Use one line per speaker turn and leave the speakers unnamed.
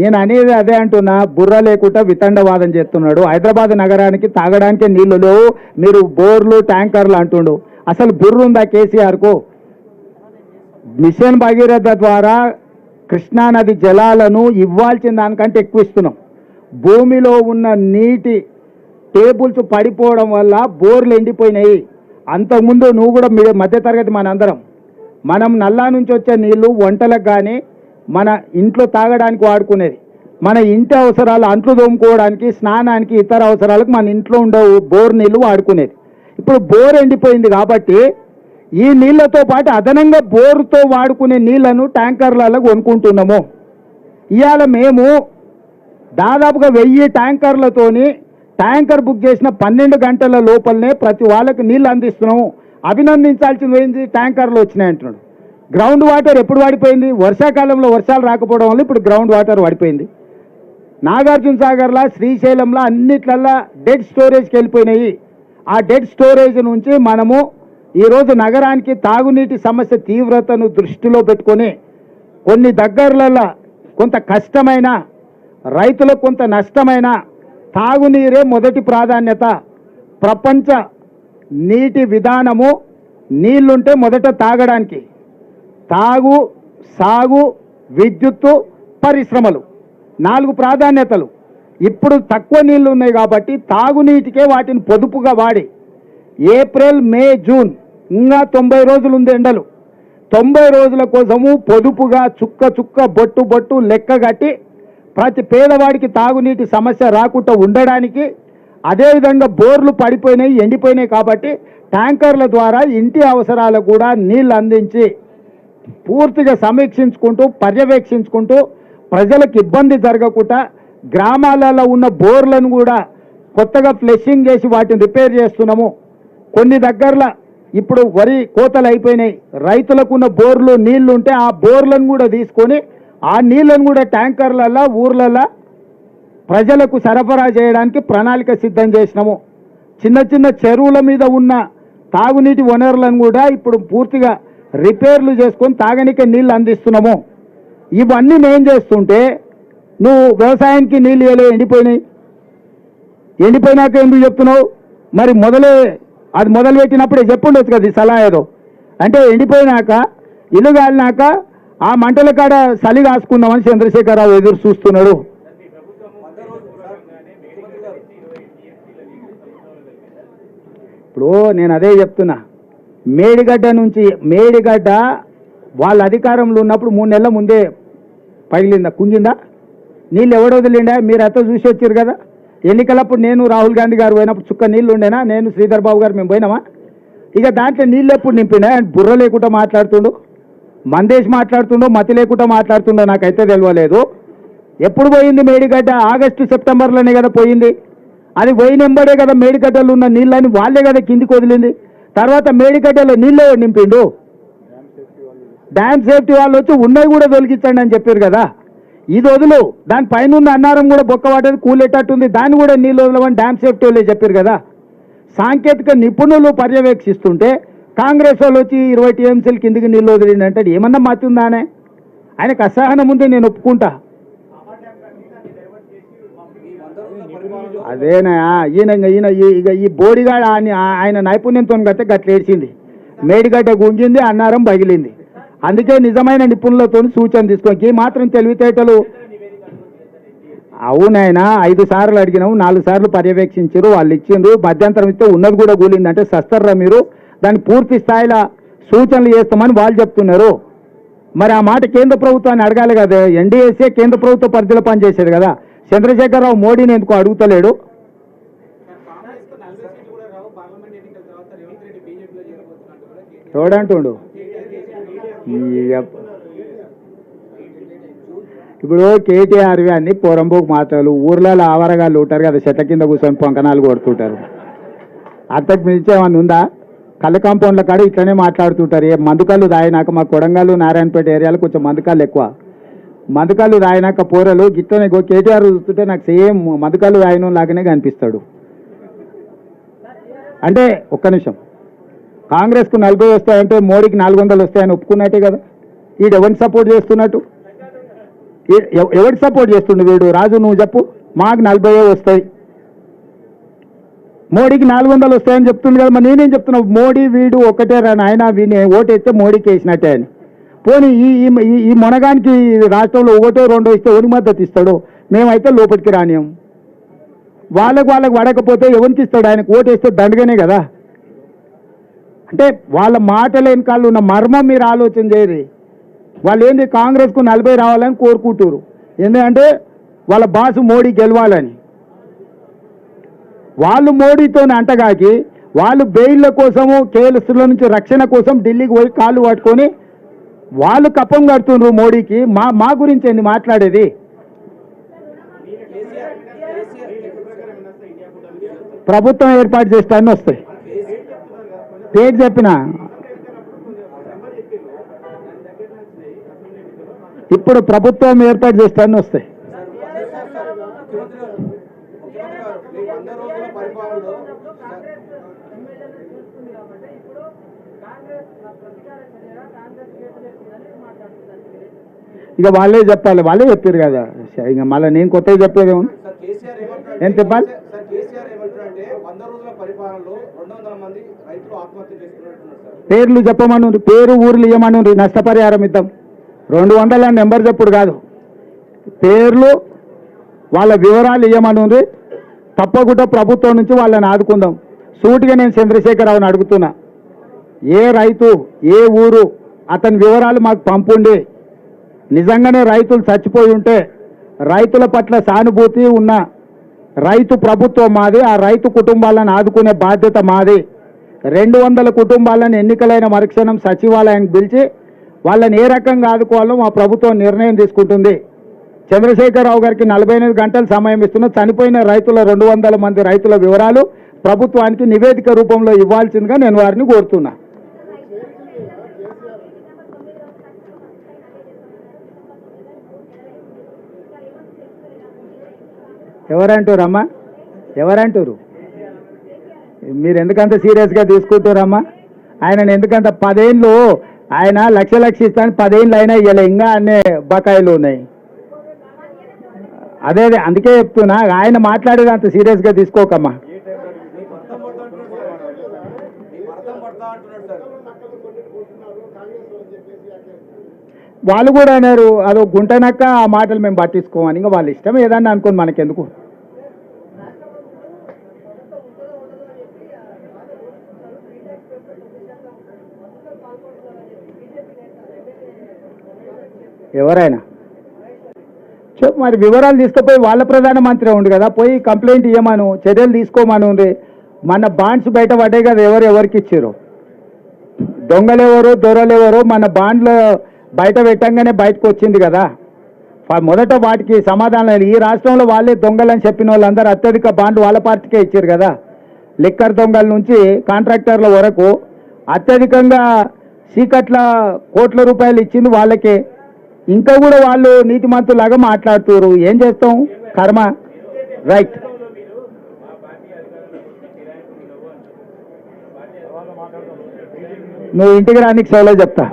నేను అనేది అదే అంటున్నా బుర్ర లేకుండా వితండవాదం చేస్తున్నాడు. హైదరాబాద్ నగరానికి తాగడానికి నీళ్ళు లేవు. మీరు బోర్లు ట్యాంకర్లు అంటుండు. అసలు బుర్ర ఉందా కేసీఆర్కు? మిషన్ భగీరథ ద్వారా కృష్ణానది జలాలను ఇవ్వాల్సిన దానికంటే ఎక్కువ ఇస్తున్నాం. భూమిలో ఉన్న నీటి టేబుల్స్ పడిపోవడం వల్ల బోర్లు ఎండిపోయినాయి. అంతకుముందు నువ్వు కూడా మీ మధ్యతరగతి మనందరం. మనం నల్లా నుంచి వచ్చే నీళ్ళు వంటలకు కానీ మన ఇంట్లో తాగడానికి వాడుకునేది. మన ఇంటి అవసరాలు అంట్లు తోముకోవడానికి స్నానానికి ఇతర అవసరాలకు మన ఇంట్లో ఉండే బోర్ నీళ్ళు వాడుకునేది. ఇప్పుడు బోర్ ఎండిపోయింది కాబట్టి ఈ నీళ్ళతో పాటు అదనంగా బోరుతో వాడుకునే నీళ్ళను ట్యాంకర్లలో కొనుక్కుంటున్నాము. ఇవాళ మేము దాదాపుగా వెయ్యి ట్యాంకర్లతోని ట్యాంకర్ బుక్ చేసిన పన్నెండు గంటల లోపలనే ప్రతి వాళ్ళకి నీళ్ళు అందిస్తున్నాము. అభినందించాల్సింది పోయింది ట్యాంకర్లు వచ్చినాయి అంటున్నాడు. గ్రౌండ్ వాటర్ ఎప్పుడు పడిపోయింది వర్షాకాలంలో వర్షాలు రాకపోవడం వల్ల ఇప్పుడు గ్రౌండ్ వాటర్ పడిపోయింది నాగార్జున సాగర్లా శ్రీశైలంలో అన్నిట్లల్లా డెడ్ స్టోరేజ్కి వెళ్ళిపోయినాయి. ఆ డెడ్ స్టోరేజ్ నుంచి మనము ఈరోజు నగరానికి తాగునీటి సమస్య తీవ్రతను దృష్టిలో పెట్టుకొని కొన్ని దగ్గరలలో కొంత కష్టమైన రైతులకు కొంత నష్టమైన తాగునీరే మొదటి ప్రాధాన్యత. ప్రపంచ నీటి విధానము నీళ్ళుంటే మొదట తాగడానికి. తాగు సాగు విద్యుత్తు పరిశ్రమలు. నాలుగు ప్రాధాన్యతలు. ఇప్పుడు తక్కువ నీళ్ళు ఉన్నాయి కాబట్టి తాగునీటికే వాటిని పొదుపుగా వాడి. ఏప్రిల్ మే జూన్ ఇంకా తొంభై రోజులు ఉంది ఎండలు. తొంభై రోజుల కోసము పొదుపుగా చుక్క చుక్క బొట్టు బొట్టు లెక్క కట్టి ప్రతి పేదవాడికి తాగునీటి సమస్య రాకుండా ఉండడానికి అదేవిధంగా బోర్లు పడిపోయినాయి ఎండిపోయినాయి కాబట్టి ట్యాంకర్ల ద్వారా ఇంటి అవసరాలకు కూడా నీళ్ళు అందించి పూర్తిగా సమీక్షించుకుంటూ పర్యవేక్షించుకుంటూ ప్రజలకు ఇబ్బంది జరగకుండా గ్రామాలలో ఉన్న బోర్లను కూడా కొత్తగా ఫ్లెషింగ్ చేసి వాటిని రిపేర్ చేస్తున్నాము. కొన్ని దగ్గరలో ఇప్పుడు వరి కోతలు అయిపోయినాయి. రైతులకు ఉన్న బోర్లు నీళ్ళు ఉంటే ఆ బోర్లను కూడా తీసుకొని ఆ నీళ్ళను కూడా ట్యాంకర్లలో ఊర్లలో ప్రజలకు సరఫరా చేయడానికి ప్రణాళిక సిద్ధం చేసినాము. చిన్న చిన్న చెరువుల మీద ఉన్న తాగునీటి వనరులను కూడా ఇప్పుడు పూర్తిగా రిపేర్లు చేసుకొని తాగనికే నీళ్ళు అందిస్తున్నాము. ఇవన్నీ నేను చేస్తుంటే నువ్వు వ్యవసాయానికి నీళ్ళు ఇవ్వలేవు ఎండిపోయినాయి. ఎండిపోయినాక ఎందుకు చెప్తున్నావు? మరి మొదలే అది మొదలు పెట్టినప్పుడే చెప్పుండొచ్చు కదా ఈ సలహా ఏదో. అంటే ఎండిపోయినాక ఇల్లు కాలినాక ఆ మంటల కాడ చలి కాసుకుందామని చంద్రశేఖరరావు ఎదురు చూస్తున్నాడు. ఇప్పుడు నేను అదే చెప్తున్నా. మేడిగడ్డ నుంచి మేడిగడ్డ వాళ్ళ అధికారంలో ఉన్నప్పుడు మూడు నెలల ముందే పగిలిందా? కుంగిందా నీళ్ళు ఎవడు వదిలిండా? మీరు అత్త చూసి వచ్చారు కదా. ఎన్నికలప్పుడు నేను రాహుల్ గాంధీ గారు పోయినప్పుడు చుక్క నీళ్ళు ఉండేనా? నేను శ్రీధర్ బాబు గారు మేము పోయినామా? ఇక దాంట్లో నీళ్ళు ఎప్పుడు నింపినా? బుర్ర లేకుండా మాట్లాడుతుండు. మందేష్ మాట్లాడుతుండో మతి లేకుండా మాట్లాడుతుండో నాకైతే తెలియలేదు ఎప్పుడు పోయింది మేడిగడ్డ? ఆగస్టు సెప్టెంబర్లోనే కదా పోయింది. అది పోయినెంబడే కదా మేడిగడ్డలు ఉన్న నీళ్ళని వాళ్ళే కదా కిందికి వదిలింది. తర్వాత మేడిగడ్డలో నీళ్ళు నింపిండు డ్యామ్ సేఫ్టీ వాళ్ళు వచ్చి ఉన్నవి కూడా తొలగించండి అని చెప్పారు కదా. ఇది వదులు దాని పైన ఉన్న అన్నారం కూడా బొక్క పడ్డది కూలేటట్టుంది. దాన్ని కూడా నీళ్ళు వదలమని డ్యామ్ సేఫ్టీ వాళ్ళే చెప్పారు కదా. సాంకేతిక నిపుణులు పర్యవేక్షిస్తుంటే కాంగ్రెస్ వాళ్ళు వచ్చి ఇరవై టీఎంసీలు కిందికి నీళ్ళు వదిలిండి అంటే ఏమన్నా మతి ఉందానే ఆయనకు అసహనం ఉంది నేను ఒప్పుకుంటా. అదేనా? ఈయన ఈయన ఈ- ఇక ఈ బోడిగాడ ఆయన ఆయన నైపుణ్యంతో గతే గట్ల ఏడ్చింది. మేడిగడ్డ గుంజింది అన్నారం పగిలింది. అందుకే నిజమైన నిపుణులతో సూచన తీసుకోకి ఈ మాత్రం తెలివితేటలు. అవునైనా ఐదు సార్లు అడిగినాము నాలుగు సార్లు పర్యవేక్షించారు వాళ్ళు ఇచ్చిండ్రు. మధ్యంతరం ఇస్తే ఉన్నది కూడా కూలింది అంటే సస్తర్రా మీరు. దాన్ని పూర్తి స్థాయిలో సూచనలు చేస్తామని వాళ్ళు చెప్తున్నారు. మరి ఆ మాట కేంద్ర ప్రభుత్వాన్ని అడగాలి కదా? ఎన్డీఎస్ఏ కేంద్ర ప్రభుత్వ పరిధిలో పనిచేసేది కదా. చంద్రశేఖరరావు మోడీని ఎందుకు అడుగుతలేడు?
చూడంటుండు
ఎవడంటుండు ఇప్పుడు కేటీఆర్ అన్ని పొరంబోకు మాటలు ఊర్లలో ఆవరగాళ్ళు ఉంటారు కదా చెట్ల కింద కూర్చొని పొంకనాలు కొడుతుంటారు. అంతకు మించి ఏమన్నా ఉందా? కళ్ళ కాంపౌండ్ల కాడ ఇట్లనే మాట్లాడుతుంటారు. ఏ మందుకాళ్ళు రాయినాక మా కొడంగల్ నారాయణపేట ఏరియాలో కొంచెం మందుకాళ్ళు ఎక్కువ. మందుకాళ్ళు రాయినాక పోరలు గిట్లనే గో కేటీఆర్ చూస్తుంటే నాకు సేమ్ మందుకాళ్ళు రాయను లాగానే కనిపిస్తాడు. అంటే ఒక్క నిమిషం. కాంగ్రెస్కు నలభై వస్తాయంటే మోడీకి నాలుగు వందలు వస్తాయని ఒప్పుకున్నట్టే కదా? వీడు ఎవరిని సపోర్ట్ చేస్తున్నట్టు? ఈ- ఎవ- ఎవరికి సపోర్ట్ చేస్తుండే వీడు? రాజు నువ్వు చెప్పు. మాకు నలభై వస్తాయి. మోడీకి నాలుగు వందలు వస్తాయని చెప్తుంది కదా మరి నేనేం చెప్తున్నా? మోడీ వీడు ఒకటే రా ఆయన వీని ఓటేస్తే మోడీకి వేసినట్టే అని. పోనీ ఈ ఈ- ఈ మొనగానికి రాష్ట్రంలో ఒకటో రెండో ఇస్తే ఎవరికి మద్దతు ఇస్తాడు? మేమైతే లోపలికి రానియం. వాళ్ళకు వాళ్ళకు పడకపోతే ఎవరికి ఇస్తాడు? ఆయనకు ఓటేస్తే దండగానే కదా. అంటే వాళ్ళ మాటల వెనకాల ఉన్న మర్మం మీరు ఆలోచన చేయరు. వాళ్ళు ఏంది? కాంగ్రెస్కు నలభై రావాలని కోరుకుంటారు ఎందుకంటే వాళ్ళ బాసు మోడీ గెలవాలని. వాళ్ళు మోడీతో అంటగాకి వాళ్ళు బెయిల్ల కోసము కేసుల నుంచి రక్షణ కోసం ఢిల్లీకి పోయి కాళ్ళు పట్టుకొని వాళ్ళు కప్పం కడుతున్నారు మోడీకి. మా మా గురించి అండి మాట్లాడేది? ప్రభుత్వం ఏర్పాటు చేస్తానని వస్తాయి. పేరు చెప్పిన? ఇప్పుడు ప్రభుత్వం ఏర్పాటు చేస్తానని వస్తాయి
ముఖ్యమంత్రి గారు ముఖ్యమంత్రి గారు మీ వంద రోజుల పరిపాలనలో
ఇక వాళ్ళే చెప్పాలి వాళ్ళే చెప్పారు కదా. ఇక మళ్ళీ నేను కొత్తగా చెప్పేది ఏం చెప్పాలి? పేర్లు చెప్పమను పేరు ఊర్లు ఇవ్వమను నష్టపరిహారం ఇద్దాం. రెండు వందల నెంబర్ చెప్పుడు కాదు. పేర్లు వాళ్ళ వివరాలు ఇవ్వమను తప్పకుండా ప్రభుత్వం నుంచి వాళ్ళని ఆదుకుందాం. సూటిగా నేను చంద్రశేఖరరావుని అడుగుతున్నా. ఏ రైతు ఏ ఊరు అతని వివరాలు మాకు పంపుండి. నిజంగానే రైతులు చచ్చిపోయి ఉంటే రైతుల పట్ల సానుభూతి ఉన్న రైతు ప్రభుత్వం మాది ఆ రైతు కుటుంబాలను ఆదుకునే బాధ్యత మాది. రెండు వందల కుటుంబాలను ఎన్నికలైన మరుక్షణం సచివాలయానికి పిలిచి వాళ్ళని ఏ రకంగా ఆదుకోవాలో మా ప్రభుత్వం నిర్ణయం తీసుకుంటుంది. చంద్రశేఖరరావు గారికి నలభై ఎనిమిది గంటలు సమయం ఇస్తున్న చనిపోయిన రైతుల రెండు వందల మంది రైతుల వివరాలు ప్రభుత్వానికి నివేదిక రూపంలో ఇవ్వాల్సిందిగా నేను వారిని కోరుతున్నా. ఎవరంటారమ్మా? ఎవరంటారు? మీరు ఎందుకంత సీరియస్గా తీసుకుంటారమ్మా? ఆయన ఎందుకంత పదేళ్ళు ఆయన లక్ష లక్ష ఇస్తాను పదేళ్ళు అయినా ఇవ్వలే ఇంకా అనే బకాయిలు ఉన్నాయి. అదే అదే అందుకే చెప్తున్నా ఆయన మాట్లాడేది అంత సీరియస్గా తీసుకోకమ్మా
మీ భర్తం పడతా అంటున్నాడు సార్ మీ భర్తం పడతా అంటున్నాడు సార్
వాళ్ళు కూడా అన్నారు అదో గుంటనక్క ఆ మాటలు మేము పట్టించుకోమని. ఇంకా వాళ్ళ ఇష్టం ఏదన్నా అనుకోని మనకెందుకు? ఎవరైనా? చెప్పు మరి వివరాలు తీసుకుపోయి వాళ్ళ ప్రధానమంత్రి ఉండు కదా పోయి కంప్లైంట్ ఇవ్వమను చర్యలు తీసుకోమను ఉంది. మన బాండ్స్ బయట పడ్డాయి కదా ఎవరు ఎవరికి ఇచ్చారు? దొంగలు ఎవరో దొరలు ఎవరు మన బాండ్లో బయట పెట్టంగానే బయటకు వచ్చింది కదా. మొదట వాటికి సమాధానం ఈ రాష్ట్రంలో వాళ్ళే దొంగలని చెప్పిన వాళ్ళందరూ అత్యధిక బాండ్లు వాళ్ళ పార్టీకే ఇచ్చారు కదా. లిక్కర్ దొంగల నుంచి కాంట్రాక్టర్ల వరకు అత్యధికంగా సీకట్ల కోట్ల రూపాయలు ఇచ్చింది వాళ్ళకే. ఇంకా కూడా వాళ్ళు నీతిమంతులాగా మాట్లాడుతున్నారు ఏం చేస్తాం? కర్మ. రైట్. నువ్వు ఇంటికి రానికి సెలవు చెప్తా.